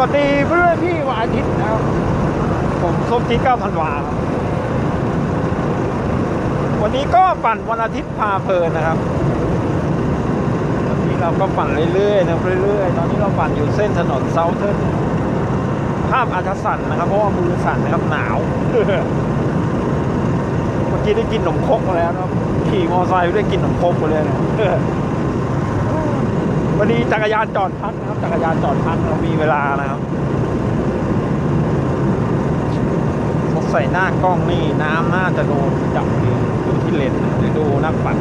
วัสดีเพื่อนพี่วันอาทิตย์นะครับ ผมส้มจีเก้าธันวาครับ วันนี้ก็ปั่นวันอาทิตย์พาเพลินนะครับวันนี้เราก็ปั่นเรื่อยๆนะเรื่อยๆ ตอนนี้เราปั่นอยู่เส้นถนนเซาเทิร์นภาพอาจจะสั่นนะครับ เพราะว่ามือสั่นนะครับหนาว เมื่อกี้ได้กินขนมครกมาแล้วนะครับขี่มอเตอร์ไซค์ได้กินขนมครกมาเลยนะ วันนี้จักรยานจอดพักนะครับ จักรยานจอดพักเรามีเวลานะครับสงสัยหน้ากล้องนี่น้ำน่าจะโดนจับดีดูที่เลนส์หรือดูนักปั่น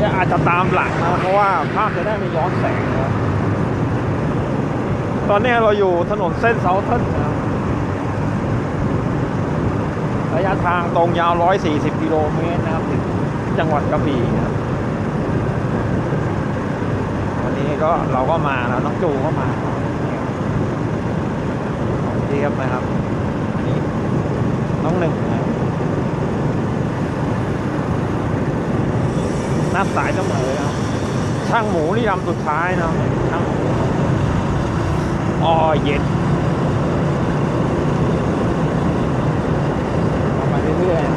จะอาจจะตามหลังนะเพราะว่าภาพจะได้ไม่ย้อนแสงนะตอนนี้เราอยู่ถนนเส้นเซาเทิร์นนะครับระยะทางตรงยาว 140 กิโลเมตรนะครับถึงจังหวัดกระบี่นะครับ วันนี้ ก็เราก็มาแล้วน้องจูก็มาเทียบนะครับอันนี้น้องหนึ่งนับนับสายเสมอครับช่างหมูนี่ลำสุดท้ายนะช่างหมูอ๋อเย็นเอามาเรื่อยๆ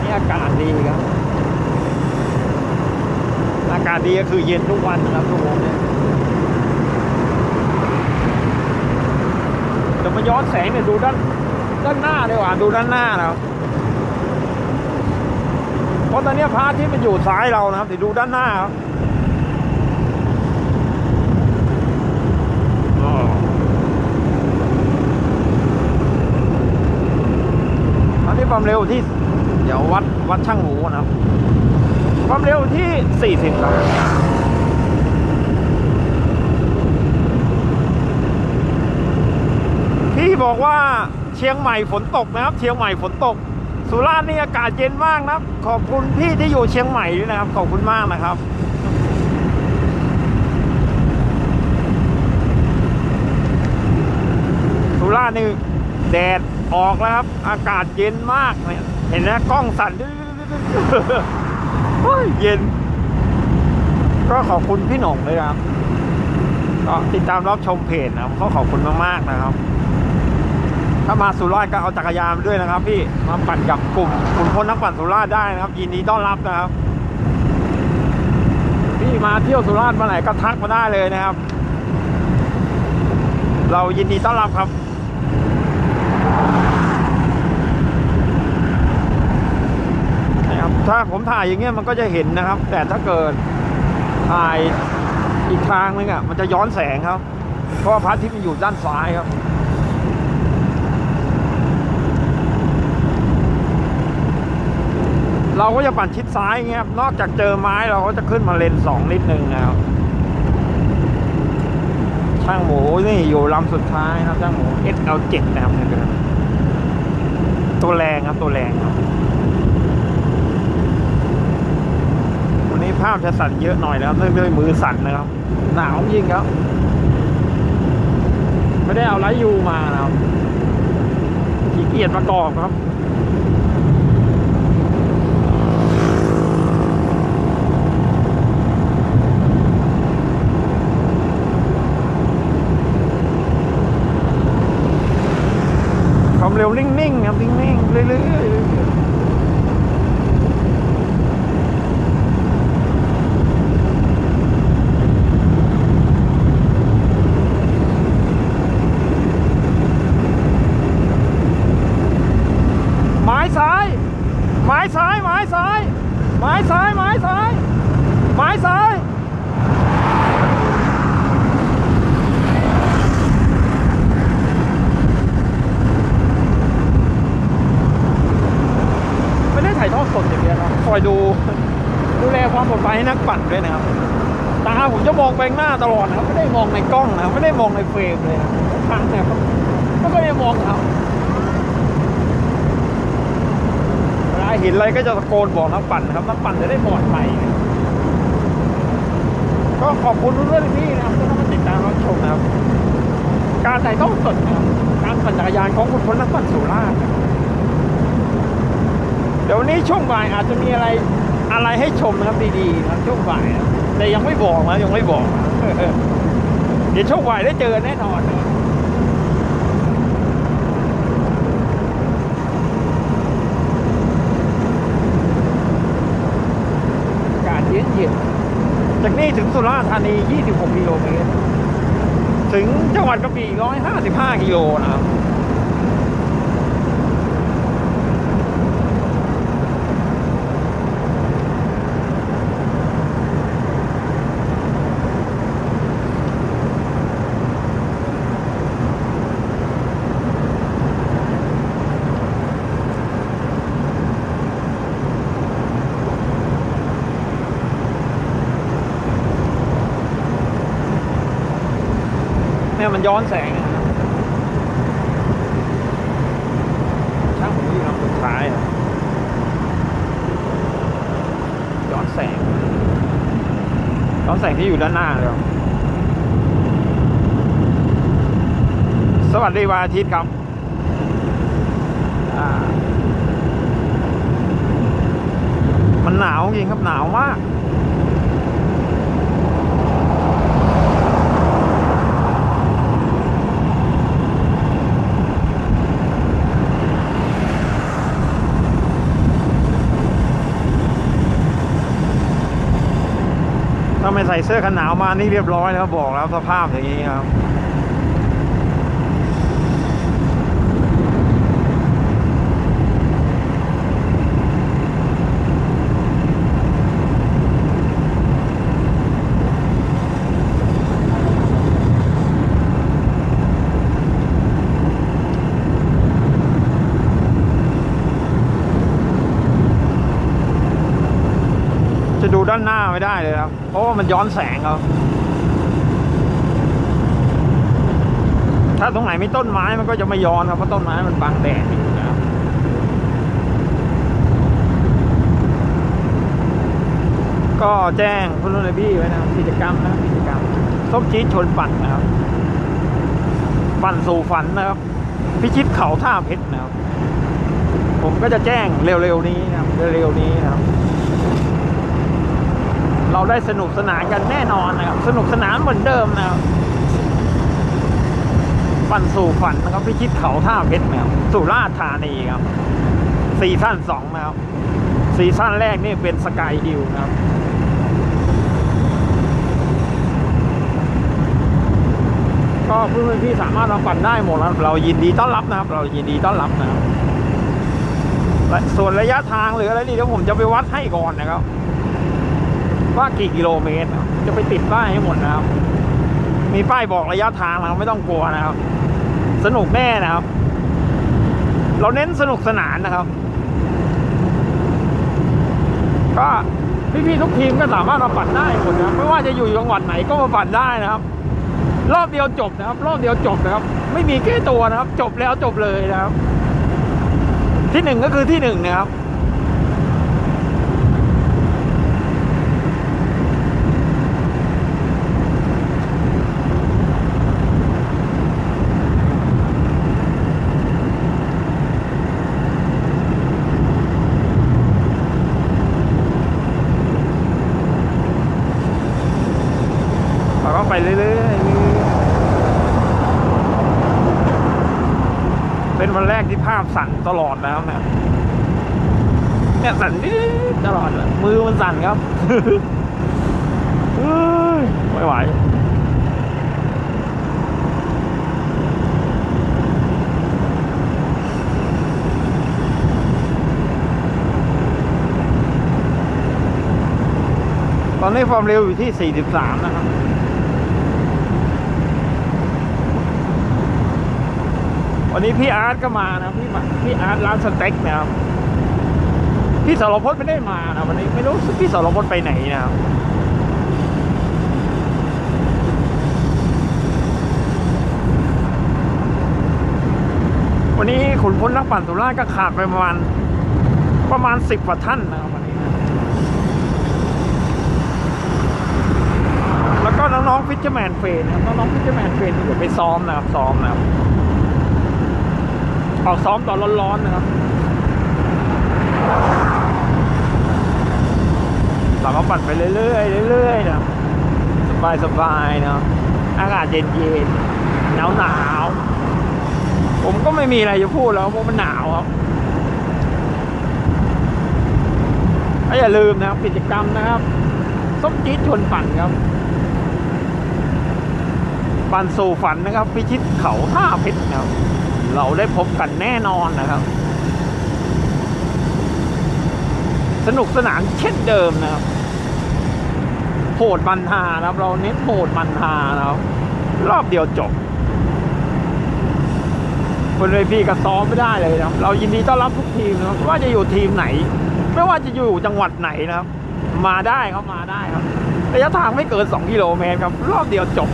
นี่อากาศดีครับ อากาศดีก็คือเย็นทุกวันนะครับทุกคนเนี่ยเดี๋ยวมาย้อนแสงเนี่ยดูด้านด้านหน้าดีกว่าดูด้านหน้านะครับเพราะตอนนี้พระอาที่มันอยู่ซ้ายเรานะครับเดี๋ยวดูด้านหน้าครับอ๋ออันนี้ความเร็วที่ เดี๋ยววัดวัดช่างหมูนะครับ ความเร็วที่ 40 ครับพี่บอกว่าเชียงใหม่ฝนตกนะครับ เชียงใหม่ฝนตก สุราษฎร์นี่อากาศเย็นมากนะครับ ขอบคุณพี่ที่อยู่เชียงใหม่ด้วยนะครับ ขอบคุณมากนะครับสุราษฎร์นี่แดดออกแล้วครับ อากาศเย็นมากเนี่ยเห็นไหมกล้องสั่นโอ้ย เย็น ก็ขอบคุณพี่หน่งเลยนะครับ ก็ติดตามรับชมเพจนะครับก็ขอบคุณมากๆนะครับ ถ้ามาสุราษฎร์ก็เอาจักรยานด้วยนะครับ พี่มาปั่นกับกลุ่มกลุ่มคนนักปั่นสุราษฎร์ได้นะครับ ยินดีต้อนรับนะครับ พี่มาเที่ยวสุราษฎร์มื่อไหร่ก็ทักมาได้เลยนะครับ เรายินดีต้อนรับครับ นะครับ ถ้าผมถ่ายอย่างเงี้ยมันก็จะเห็นนะครับ แต่ถ้าเกิดถ่ายอีกทางนึงอะมันจะย้อนแสงครับ เพราะว่าพระอาที่มันอยู่ด้านซ้ายครับเราก็จะปั่นชิดซ้ายอย่างเงี้ยนอกจากเจอไม้เราก็จะขึ้นมาเลนสองนิดนึงนะครับ ช่างหมูนี่อยู่ลำสุดท้ายนะครับช่างหมู SL7 นะครับตัวแรงครับตัวแรงครับ วันนี้ภาพจะสั่นเยอะหน่อยนะครับเนื่องด้วยมือสั่นนะครับ หนาวจริงครับ ไม่ได้เอาไลท์ยูมานะครับขี้เกียจประกอบครับความเร็วนิ่งๆครับนิ่งๆเรื่อยๆ ไม้ซ้าย ไม้ซ้าย ไม้ซ้าย ไม้ซ้ายไม้ซ้ายไม้ซ้ายไม่ได้ถ่ายทอดสดอย่างเดียวนะคอยดูดูแลความปลอดภัยให้นักปั่นด้วยนะครับตาผมจะมองไปงหน้าตลอดนะไม่ได้มองในกล้องนะไม่ได้มองในเฟรมเลยนะทุกครั้งเนี่ยก็ก็ไม่ได้มองเขา เห็นอะไรก็จะตะโกนบอกนักปั่นครับนักปั่นจะได้ปลอดภัยก็ขอบคุณเพื่อนพี่นะครับที่มาติดตามรับชมนะครับ การถ่ายทอดสดนะครับการปั่นจักรยานของคุณพลนักปั่นสุราษฎร์เดี๋ยวนี้ช่วงบ่ายอาจจะมีอะไรอะไรให้ชมนะครับดีๆนะช่วงบ่ายนะแต่ยังไม่บอกนะยังไม่บอกนะเดี๋ยวช่วงบ่ายได้เจอแน่นอนนะอากาศเย็นเย็นๆจากนี่ ถึงสุราษฎร์ธานี 26 กิโลเมตร ถึงจังหวัดกระบี่ 155 กิโลนะครับ ยมันย้อนแสงนะครับช่างผมอยู่ลำสุดท้ายอะย้อนแสงย้อนแสงที่อยู่ด้านหน้าเลยครับสวัสดีวันอาทิตย์ครับมันหนาวจริงครับหนาวมาก ใส่เสื้อกันหนาวมานี่เรียบร้อยแล้วบอกแล้วสภาพอย่างนี้ครับจะดูด้านหน้าไม่ได้เลย เพราะว่ามันย้อนแสงครับถ้าตรงไหนมีต้นไม้มันก็จะไม่ย้อนครับเพราะต้นไม้มันบังแดดอยู่นะครับก็แจ้งคุณลุนบี้ไว้นะกิจกรรมนะกิจกรรมส้มจี๊ดชนปั่นนะครับ ปั่นสู่ฝันนะครับ พิชิตเขาท่าเพชรนะครับ ผมก็จะแจ้งเร็วๆนี้นะครับเร็วๆนี้นะครับ เราได้สนุกสนานกันแน่นอนนะครับ สนุกสนานเหมือนเดิมนะครับปั่นสู่ฝันนะครับพิชิตเขาท่าเพชรนะครับสุราษฎร์ธานีครับซีซั่นสองนะครับซีซั่นแรกนี่เป็นสกายฮิลนะครับก็เพื่อนๆที่สามารถมาปั่นได้หมดนะครับเรายินดีต้อนรับนะครับ เรายินดีต้อนรับนะครับส่วนระยะทางหรืออะไรนี่เดี๋ยวผมจะไปวัดให้ก่อนนะครับ ว่ากี่กิโลเมตร จะไปติดป้ายให้หมดนะครับ มีป้ายบอกระยะทางนะครับไม่ต้องกลัวนะครับ สนุกแน่นะครับ เราเน้นสนุกสนานนะครับ ก็พี่ๆทุกทีมก็สามารถมาปั่นได้หมดนะไม่ว่าจะอยู่จังหวัดไหนก็มาปั่นได้นะครับ รอบเดียวจบนะครับ รอบเดียวจบนะครับ ไม่มีแก้ตัวนะครับ จบแล้วจบเลยนะครับ ที่หนึ่งก็คือที่หนึ่งนะครับ เราก็ไปเรื่อยๆเป็นวันแรกที่ภาพสั่นตลอดนะครับเนี่ยเนี่ยสั่นนิดๆตลอดเลยมือมันสั่นครับเฮ้ยไม่ไหวตอนนี้ความเร็วอยู่ที่ 43 นะครับ วันนี้พี่อาร์ตก็มานะพี่มาพี่อาร์ตร้านสเต็กนะครับพี่สรพจน์ไม่ได้มานะวันนี้ไม่รู้พี่สรพจน์ไปไหนนะครับวันนี้ขุนพลนักปั่นสุราษฎร์ก็ขาดไปประมาณประมาณสิบกว่าท่านนะครับวันนี้นะแล้วก็น้องๆฟิชเชอร์แมนเฟนนะครับน้องๆฟิชเชอร์แมนเฟนเดี๋ยวไปซ้อมนะครับซ้อมนะครับ ออซ้อมตอนร้อนๆนะครับ เราก็ปั่นไปเรื่อยๆเรื่อยๆนะสบายสบายๆเนาะอากาศเย็นเย็นหนาวหนาวๆผมก็ไม่มีอะไรจะพูดแล้วเพราะมันหนาวครับอย่าลืมนะครับกิจกรรมนะครับส้มจี๊ดชวนปั่นครับ ปั่นสู่ฝันนะครับ พิชิตเขาท่าเพชรนะครับ เราได้พบกันแน่นอนนะครับ สนุกสนานเช่นเดิมนะครับโหดมันฮานะครับ เราเน้นโหดมันฮานะครับ รอบเดียวจบบนเวทีก็ซ้อมไม่ได้เลยนะครับเรายินดีต้อนรับทุกทีมนะครับไม่ว่าจะอยู่ทีมไหน ไม่ว่าจะอยู่จังหวัดไหนนะครับ มาได้ครับมาได้ครับระยะทางไม่เกิน 2 กิโลเมตรครับ รอบเดียวจบ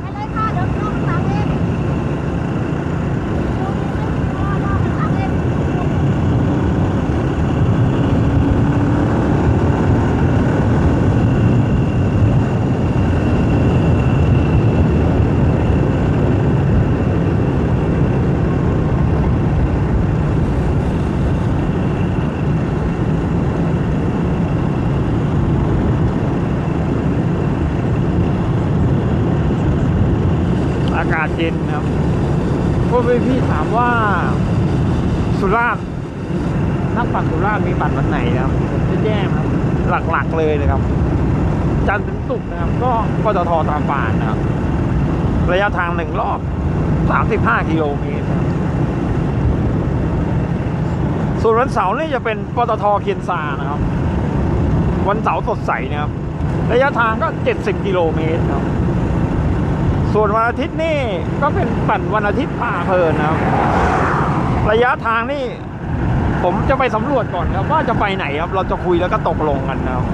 ไปเลยค่ะเดี๋ยวน้องสั่งเองน้องสั่งเอง อากาศ เย็นนะครับพวกพี่ๆถามว่าสุราษฎร์นักปั่นสุราษฎร์มีปั่นวันไหนนะครับผมจะแจ้งนะครับหลักๆเลยนะครับ จันทร์ถึงศุกร์นะครับ ก็ปตทตามป่านนะครับ ระยะทางหนึ่งรอบ35กิโลเมตรนะครับส่วนวันเสาร์นี่จะเป็นปตทเคียนซานะครับ วันเสาร์สดใสนะครับ ระยะทางก็70กิโลเมตรครับ ส่วนวันอาทิตย์นี่ก็เป็นปั่นวันอาทิตย์พาเพลินนะครับ ระยะทางนี่ ผมจะไปสำรวจก่อนครับ ว่าจะไปไหนครับ เราจะคุยแล้วก็ตกลงกันนะครับ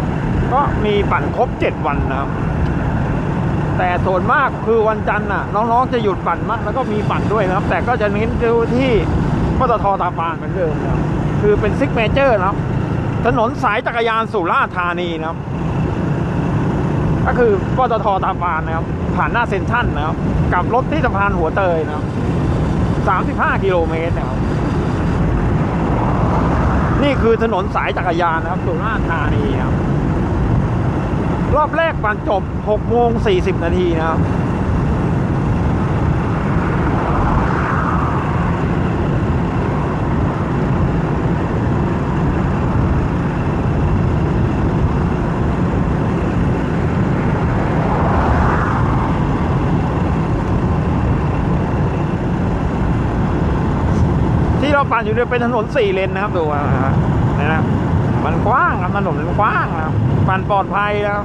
ก็มีปั่นครบเจ็ดวันนะครับ แต่ส่วนมากคือวันจันทร์น่ะ น้องๆจะหยุดปั่นมากแล้วก็มีปั่นด้วยนะครับ แต่ก็จะเน้นดูที่ปตทตาปานเหมือนเดิมนะครับคือเป็นซิกเมเจอร์นะครับ ถนนสายจักรยานสุราษฎร์ธานีนะครับ ก็คือปตทตาปานนะครับ ผ่านหน้าเซ็นชั่นนะครับ กับรถที่สะพานหัวเตยนะครับ 35 กิโลเมตรนะครับ นี่คือถนนสายจักรยานนะครับสุราษฎร์ธานีนะครับ รอบแรกปั่นจบ 6 โมง 40 นาทีนะครับ ปั่นอยู่เนี่ยเป็นถนนสี่เลนนะครับดูอะนะนะมันกว้างครับถนนมันกว้างนะครับปั่นปลอดภัยแล้ว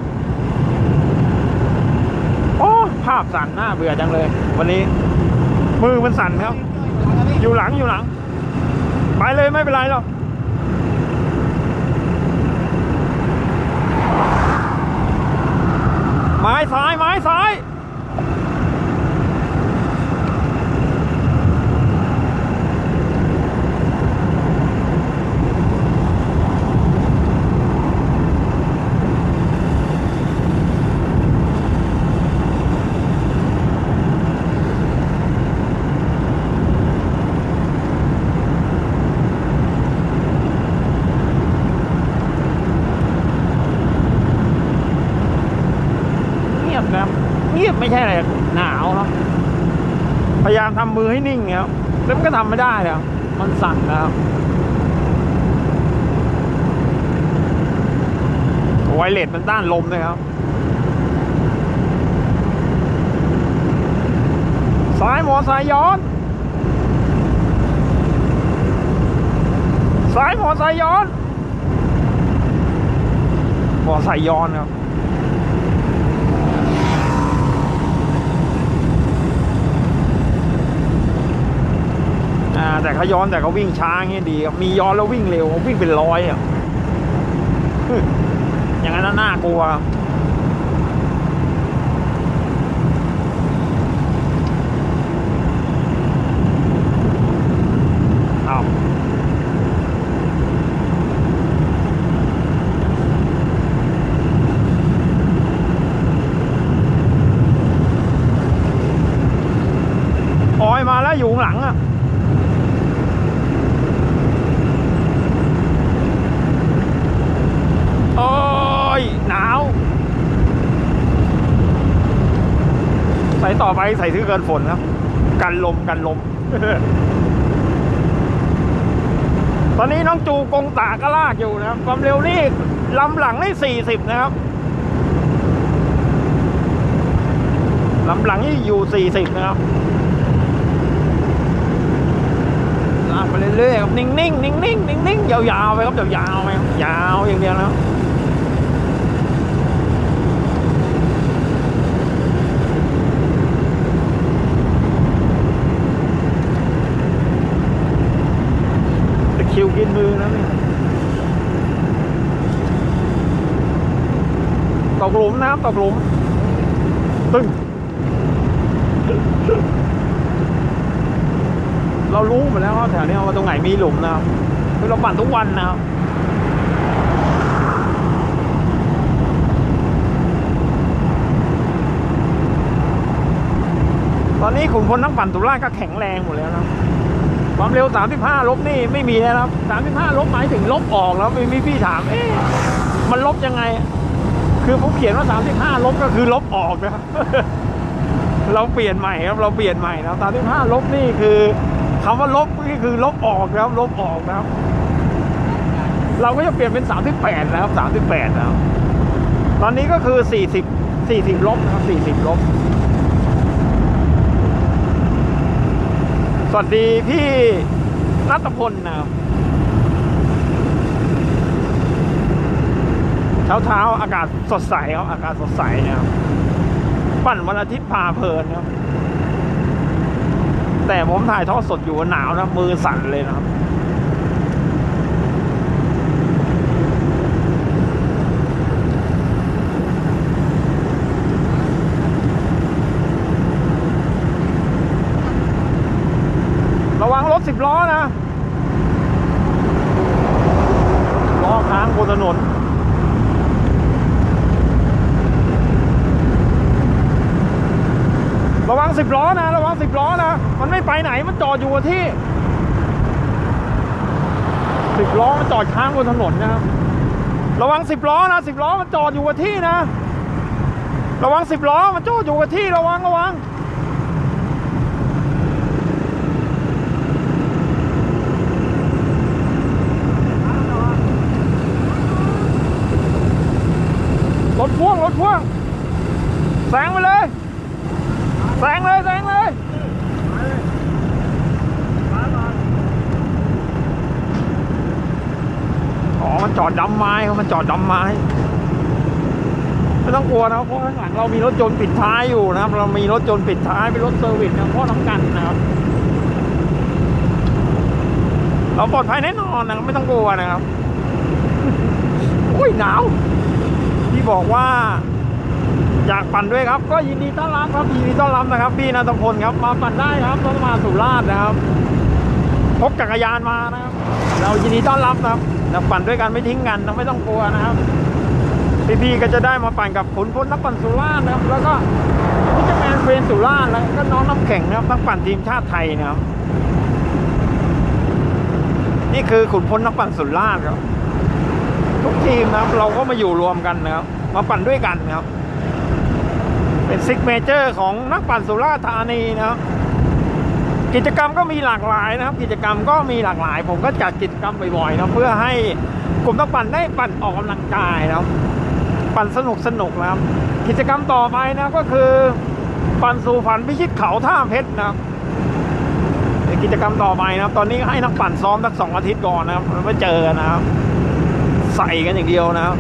โอ้ภาพสั่นหน้าเบื่อจังเลย วันนี้ มือมันสั่นครับ อยู่หลังอยู่หลัง ไปเลยไม่เป็นไรหรอกไม้ซ้ายไม้ซ้าย เงียบนะครับเงียบ ไม่ใช่อะไรหนาวครับ พยายามทำมือให้นิ่งครับแล้วก็ทำไม่ได้แล้วมันสั่นนะครับไวเลสมันต้านลมเลยครับ ซ้ายหมอสายย้อน ซ้ายหมอสายย้อนหมอสายย้อนครับ แต่เขาย้อนแต่เขาวิ่งช้าอย่างเงี้ยดี มีย้อนแล้ววิ่งเร็ววิ่งเป็นร้อยอะอย่างนั้นน่ากลัวอาออยมาแล้วอยู่ข้างหลังอะ โอ้ย หนาว ใส่ต่อไปใส่ซื้อเกินฝนครับ กันลมกันลม ตอนนี้น้องจูกงตาก็ลากอยู่นะครับ ความเร็วนี่ลำหลังนี่สี่สิบนะครับลำหลังนี่อยู่สี่สิบนะครับลากไปเรื่อยๆครับนิ่งๆนิ่งๆนิ่งๆยาวๆไปครับยาวๆไปยาวอย่างเดียวนะครับ ตะคริว กินมือแล้วนี่ตกหลุมนะครับตกหลุม ตึง เรารู้หมดแล้วว่าแถวนี้ว่าตรงไหนมีหลุมนะครับเราปั่นทุกวันนะครับตอนนี้ขุนพลนักปั่นตุลาก็แข็งแรงหมดแล้วนะ ความเร็ว 35 ลบนี่ไม่มีนะครับ 35 ลบหมายถึงลบออกแล้วมีมีพี่ถาม เอ๊ะมันลบยังไง คือผมเขียนว่า 35 ลบก็คือลบออกนะครับเราเปลี่ยนใหม่ครับ เราเปลี่ยนใหม่นะ35 ลบนี่คือคำว่าลบนี่คือลบออกนะครับ ลบออกนะครับ เราก็จะเปลี่ยนเป็น 38 นะครับ 38 นะครับ ตอนนี้ก็คือ 40 40 ลบนะครับ 40 ลบ สวัสดีพี่รัตพลนะครับเช้าเช้าๆอากาศสดใสครับอากาศสดใสนะครับปั่นวันอาทิตย์พาเพลินครับ แต่ผมถ่ายทอดสดอยู่หนาวนะมือสั่นเลยนะครับ ล้อนะล้อค้างบนถนนระวังสิบล้อนะ ระวังสิบล้อนะ มันไม่ไปไหนมันจอดอยู่ที่สิบล้อมันจอดค้างบนถนนนะครับ ระวังสิบล้อนะสิบล้อมันจอดอยู่กับที่นะ ระวังสิบล้อมันจอดอยู่กับที่ระวังระวัง ถพ่วงแซงไปเลยแซงเลยแซงเลยอ๋อมันจอดดำไม้ครับมันจอดดำไม้ไม่ต้องกลัวนะเพราะข้างหลังเรามีรถยนต์ปิดท้ายอยู่นะครับ เรามีรถยนต์ปิดท้ายเป็นรถเซอร์วิสนะพ่อน้ำกันนะครับ เราปลอดภัยแน่นอนนะครับไม่ต้องกลัวนะครับ อุ้ยหนาว ที่บอกว่าอยากปั่นด้วยครับ ก็ยินดีต้อนรับครับยินดีต้อนรับนะครับ พี่นันทพลครับมาปั่นได้ครับต้องมาสุราษฎร์นะครับพกจักรยานมานะครับ เรายินดีต้อนรับนะครับเราปั่นด้วยกันไม่ทิ้งกันเราไม่ต้องกลัวนะครับพี่ๆก็จะได้มาปั่นกับขุนพลนักปั่นสุราษฎร์นะครับ แล้วก็พิจแมนเฟรนสุราษฎร์แล้วก็น้องน้ำแข็งนะครับนักปั่นทีมชาติไทยนะครับ นี่คือขุนพลนักปั่นสุราษฎร์ครับ ทุกทีมนะครับ เราก็มาอยู่รวมกันนะครับ มาปั่นด้วยกันนะครับ เป็นซิกเมเจอร์ของนักปั่นสุราษฎร์ธานีนะครับ กิจกรรมก็มีหลากหลายนะครับ กิจกรรมก็มีหลากหลาย ผมก็จัดกิจกรรมบ่อยๆนะเพื่อให้กลุ่มนักปั่นได้ปั่นออกกำลังกายนะครับ ปั่นสนุกสนุกนะครับ กิจกรรมต่อไปนะก็คือปั่นสู่ฝันพิชิตเขาท่าเพชรนะครับกิจกรรมต่อไปนะครับ ตอนนี้ให้นักปั่นซ้อมสักสองอาทิตย์ก่อนนะครับแล้วมาเจอนะครับ ใส่กันอย่างเดียวนะครับ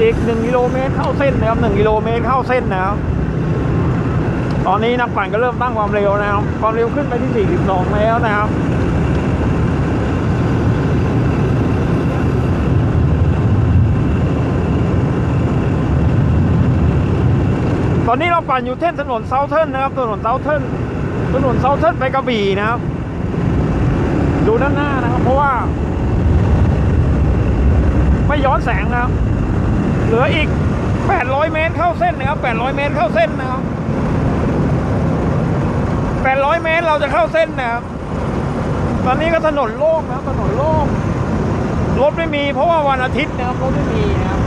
อีกหนึ่งกิโลเมตรเข้าเส้นนะครับหนึ่งกิโลเมตรเข้าเส้นนะครับตอนนี้นักปั่นก็เริ่มตั้งความเร็วนะครับ ความเร็วขึ้นไปที่ 42 แล้วนะครับตอนนี้เราปั่นอยู่เส้นถนนเซาเทิร์นนะครับ ถนนเซาเทิร์นถนนเซาเทิร์นไปกระบี่นะครับ ดูด้านหน้านะครับ เพราะว่า ไม่ย้อนแสงนะครับ เหลืออีก 800 เมตรเข้าเส้นนะครับ 800 เมตรเข้าเส้นนะครับ 800 เมตรเราจะเข้าเส้นนะครับ ตอนนี้ก็ถนนโล่งนะครับถนนโล่งรถไม่มี เพราะว่าวันอาทิตย์นะครับรถไม่มีนะครับ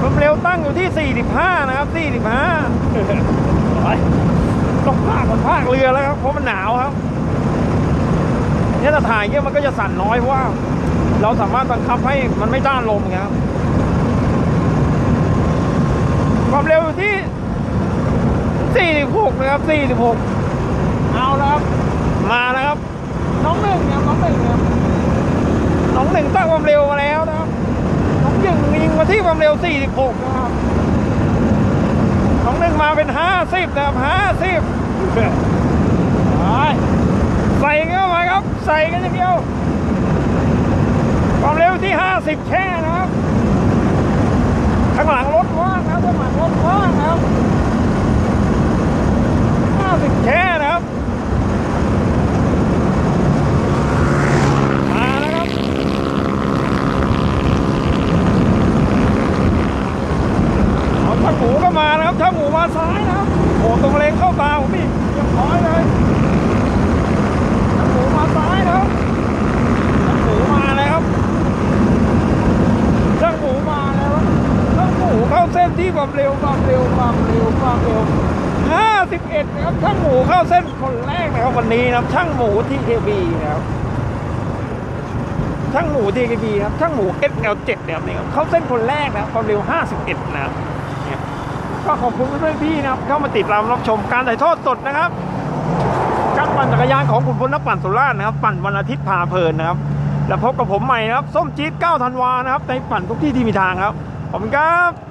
ความเร็วตั้งอยู่ที่ 45 นะครับ 45โอ้ยต้องพากมันพากเรือแล้วครับ เพราะมันหนาวครับ เนี่ยถ้าถ่ายเงี้ยมันก็จะสั่นน้อยเพราะว่า เราสามารถบังคับให้มันไม่ต้านลมครับ ความเร็วอยู่ที่ 46 นะครับ 46 เอาแล้วครับ มาแล้วครับ น้องหนึ่งครับน้องหนึ่งครับน้องหนึ่งตั้งความเร็วมาแล้วนะครับ น้องหนึ่งยิงมาที่ความเร็ว 46 นะครับ น้องหนึ่งมาเป็น 50 นะครับ 50ไป ใส่กันอย่างเดียวความเร็วที่ 50 แช่นะครับ ข้างหลังรถว่างนะครับข้างหลังรถว่างนะครับ 50 แช่นะครับมาแล้วครับเอาช่าหมูก็มานะครับช่าหมูมาซ้ายนะครับโอ้ตรงเลงเข้าตาผมอีกยังร้อยเลยช่างหมูมาซ้ายนะครับช่างหมูมาแล้วครับช่างหมูมาแล้วครับช่างหมูเข้าเส้นที่ความเร็วความเร็วความเร็วความเร็ว51นะครับช่างหมูเข้าเส้นคนแรกนะ คนนี้นะครับ ช่างหมูที่เคบีนะครับช่างหมู DKB ครับช่างหมู SL7 เนี่ยครับนี่ครับเขาเส้นคนแรกนะความเร็ว 51 นะครับเนี่ยก็ขอบคุณเพื่อนพี่นะครับเข้ามาติดตามรับชมการถ่ายทอดสดนะครับการปั่นจักรยานของคุณพลนักปั่นสุราษฎร์นะครับ ปั่นวันอาทิตย์พาเพลินนะครับ แล้วพบกับผมใหม่นะครับ ส้มจี๊ด9ธันวานะครับ ในปั่นทุกที่ที่มีทางครับ ขอบคุณครับ